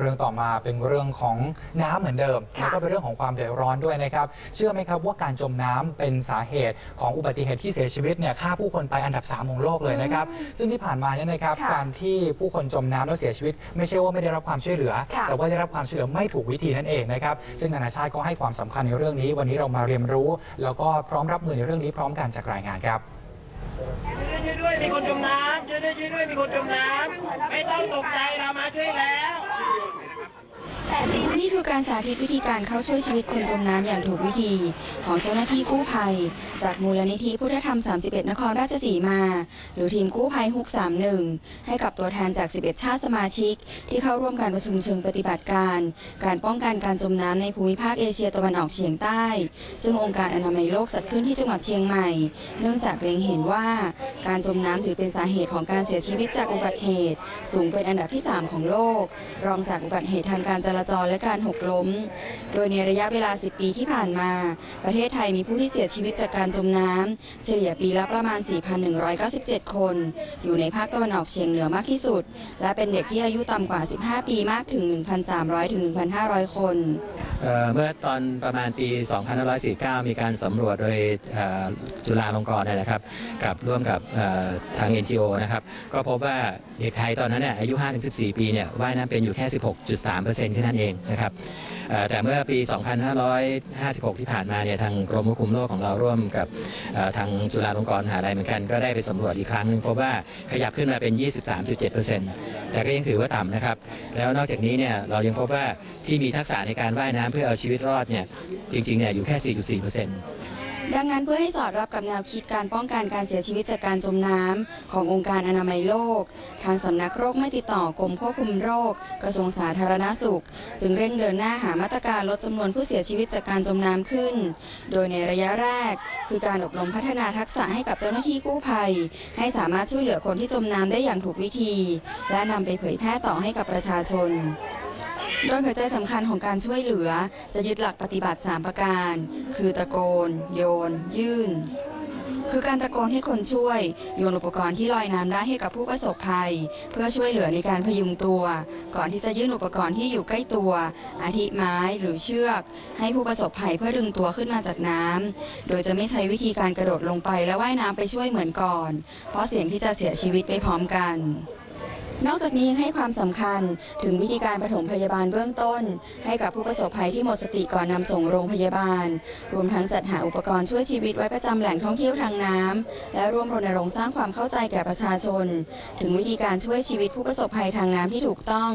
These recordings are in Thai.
เรื่องต่อมาเป็นเรื่องของน้ำเหมือนเดิมค่ะแล้วก็เป็นเรื่องของความเดือดร้อนด้วยนะครับ เชื่อไหมครับว่าการจมน้ำเป็นสาเหตุของอุบัติเหตุที่เสียชีวิตเนี่ยฆ่าผู้คนไปอันดับ 3 ของโลกเลยนะครับ ซึ่งที่ผ่านมาเนี่ยนะครับค่ะการที่ผู้คนจมน้ำแล้วเสียชีวิต ไม่ใช่ว่าไม่ได้รับความช่วยเหลือค่ะแต่ว่าได้รับความช่วยเหลือไม่ถูกวิธีนั่นเองนะครับซึ่งนานาชาติก็ให้ความสำคัญในเรื่องนี้ วันนี้เรามาเรียนรู้ แล้วก็พร้อมรับมือในเรื่องนี้พร้อมกันจากรายงานครับช่วยด้วยช่วยด้วยมีคนจมน้ำช่วยด้วยช่วยด้วยมีคนจมน้ำไม่ต้องตกใจเรามาช่วยแล้ว Thank you. การสาธิตวิธีการเข้าช่วยชีวิตคนจมน้ำอย่างถูกวิธี ของเจ้าหน้าที่กู้ภัย จากมูลนิธิพุทธธรรม 31 นครราชสีมา หรือทีมกู้ภัยฮุก 31 ให้กับตัวแทนจาก 11 ชาติสมาชิก ที่เข้าร่วมการประชุมเชิงปฏิบัติการ การป้องกันการจมน้ำในภูมิภาคเอเชียตะวันออกเฉียงใต้ ซึ่งองค์การอนามัยโลกจัดขึ้นที่จังหวัดเชียงใหม่ เนื่องจากเล็งเห็นว่าการจมน้ำถือเป็นสาเหตุของการเสียชีวิตจากอุบัติเหตุ สูงเป็นอันดับที่ 3 ของโลก รองจากอุบัติเหตุทางการจราจรและการหกล้ม โดยในระยะเวลา 10 ปีที่ผ่านมา ประเทศไทยมีผู้ที่เสียชีวิตจากการจมน้ำเฉลี่ยปีละประมาณ 4,197 คน อยู่ในภาคตะวันออกเฉียงเหนือมากที่สุด และเป็นเด็กที่อายุต่ำกว่า 15 ปีมากถึง 1,300 ถึง 1,500 คนเเมื่อตอนประมาณปี 2549 มีการสำรวจโดยจุฬาลงกรณ์นะครับ กับร่วมกับเอ่อทาง NGO นะครับ ก็พบว่าเด็กไทยตอนนั้นเนี่ยอายุ 5-14 ปีเนี่ยว่ายน้ำเป็นอยู่แค่ 16.3%แค่นั้นเองนะครับแต่เมื่อปี 2556 ที่ผ่านมาเนี่ยทางกรมควบคุมโรคของเราร่วมกับทางจุฬาลงกรณ์มหาลัยเหมือนกันก็ได้ไปสำรวจอีกครั้งนึงพบว่าขยับขึ้นมาเป็น 23.7%แต่ก็ยังถือว่าต่ำนะครับ แล้วนอกจากนี้เนี่ยเรายังพบว่าที่มีทักษะในการว่ายน้ำเพื่อเอาชีวิตรอดเนี่ยจริงๆเนี่ยอยู่แค่ 4.4% ดังนั้นเพื่อให้สอดรับกับแนวคิดการป้องกันการเสียชีวิตจากการจมน้ำขององค์การอนามัยโลก ทางสำนักโรคไม่ติดต่อกรมควบคุมโรค กระทรวงสาธารณสุข จึงเร่งเดินหน้าหามาตรการลดจำนวนผู้เสียชีวิตจากการจมน้ำขึ้น โดยในระยะแรก คือการอบรมพัฒนาทักษะให้กับเจ้าหน้าที่กู้ภัย ให้สามารถช่วยเหลือคนที่จมน้ำได้อย่างถูกวิธี และนำไปเผยแพร่ต่อให้กับประชาชน โดยหัวใจสำคัญของการช่วยเหลือ จะยึดหลักปฏิบัติ 3 ประการ คือตะโกน โยน ยื่น คือการตะโกนให้คนช่วย โยนอุปกรณ์ที่ลอยน้ำได้ให้กับผู้ประสบภัย เพื่อช่วยเหลือในการพยุงตัว ก่อนที่จะยื่นอุปกรณ์ที่อยู่ใกล้ตัว อาทิไม้หรือเชือก ให้ผู้ประสบภัยเพื่อดึงตัวขึ้นมาจากน้ำโดยจะไม่ใช้วิธีการกระโดดลงไปและว่ายน้ำไปช่วยเหมือนก่อน เพราะเสี่ยงที่จะเสียชีวิตไปพร้อมกัน นอกจากนี้ยังให้ความสำคัญถึงวิธีการปฐมพยาบาลเบื้องต้น ให้กับผู้ประสบภัยที่หมดสติก่อนนำส่งโรงพยาบาล รวมทั้งจัดหาอุปกรณ์ช่วยชีวิตไว้ประจำแหล่งท่องเที่ยวทางน้ำและร่วมรณรงค์สร้างความเข้าใจแก่ประชาชน ถึงวิธีการช่วยชีวิตผู้ประสบภัยทางน้ำที่ถูกต้อง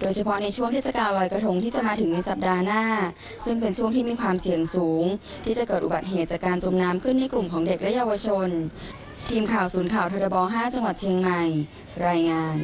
โดยเฉพาะในช่วงเทศกาลลอยกระทงที่จะมาถึงในสัปดาห์หน้า ซึ่งเป็นช่วงที่มีความเสี่ยงสูง ที่จะเกิดอุบัติเหตุจากการจมน้ำขึ้นในกลุ่มของเด็กและเยาวชน ทีมข่าวศูนย์ข่าวทรบ5 จังหวัดเชียงใหม่ รายงาน